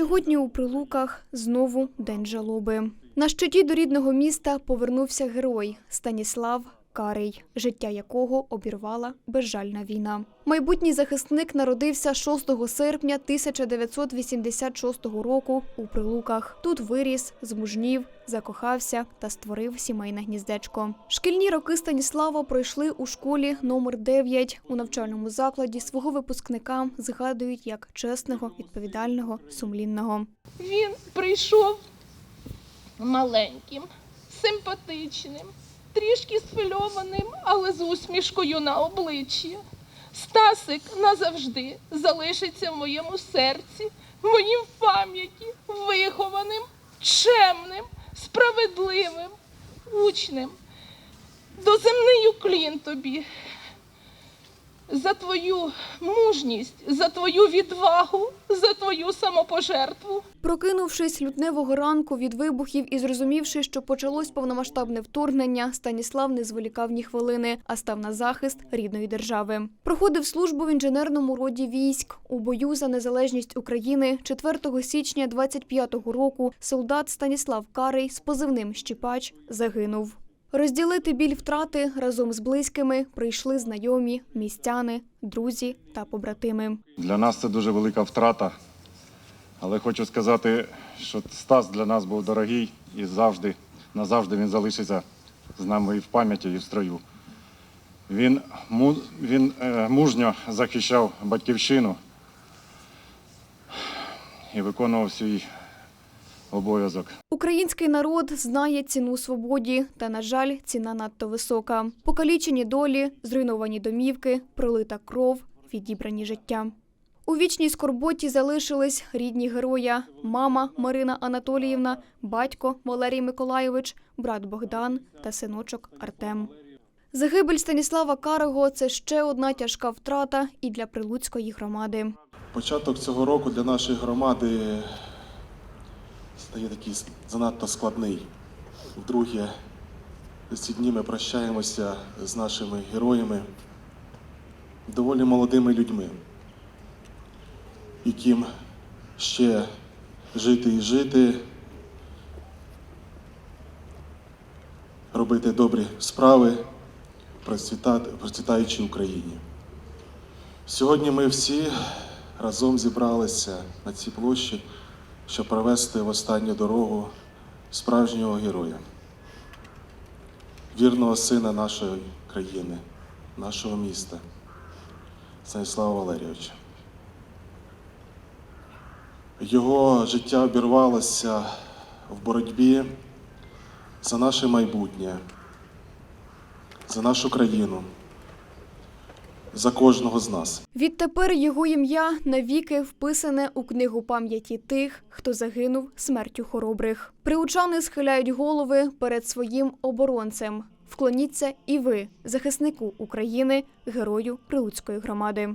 Сьогодні у Прилуках знову день жалоби. На щиті до рідного міста повернувся герой Станіслав Карий, життя якого обірвала безжальна війна. Майбутній захисник народився 6 серпня 1986 року у Прилуках. Тут виріс, змужнів, закохався та створив сімейне гніздечко. Шкільні роки Станіслава пройшли у школі номер 9. У навчальному закладі свого випускника згадують як чесного, відповідального, сумлінного. Він прийшов маленьким, симпатичним, трішки схвильованим, але з усмішкою на обличчі. Стасик назавжди залишиться в моєму серці, в моїй пам'яті, вихованим, чемним, справедливим, учнем. Доземний уклін тобі за твою мужність, за твою відвагу, за твою самопожертву. Прокинувшись лютневого ранку від вибухів і зрозумівши, що почалось повномасштабне вторгнення, Станіслав не зволікав ні хвилини, а став на захист рідної держави. Проходив службу в інженерному роді військ у бою за незалежність України 4 січня 25-го року. Солдат Станіслав Карий з позивним Щіпач загинув. Розділити біль втрати разом з близькими прийшли знайомі, містяни, друзі та побратими. Для нас це дуже велика втрата. Але хочу сказати, що Стас для нас був дорогий і завжди, назавжди він залишиться з нами і в пам'яті, і в строю. Він, він е, мужньо захищав батьківщину і виконував свій обов'язок. Український народ знає ціну свободі, та, на жаль, ціна надто висока. Покалічені долі, зруйновані домівки, пролита кров, відібрані життя. У вічній скорботі залишились рідні героя: мама Марина Анатоліївна, батько Валерій Миколайович, брат Богдан та синочок Артем. Загибель Станіслава Карого це ще одна тяжка втрата і для прилуцької громади. Початок цього року для нашої громади стає такий занадто складний. Вдруге, ці дні ми прощаємося з нашими героями, доволі молодими людьми, яким ще жити і жити, робити добрі справи, процвітаючи Україні. Сьогодні ми всі разом зібралися на цій площі, щоб провести в останню дорогу справжнього героя, вірного сина нашої країни, нашого міста, Станіслава Валерійовича. Його життя обірвалося в боротьбі за наше майбутнє, за нашу країну, за кожного з нас. Відтепер його ім'я навіки вписане у книгу пам'яті тих, хто загинув смертю хоробрих. Приучани схиляють голови перед своїм оборонцем. Вклоніться і ви, захиснику України, герою Прилуцької громади.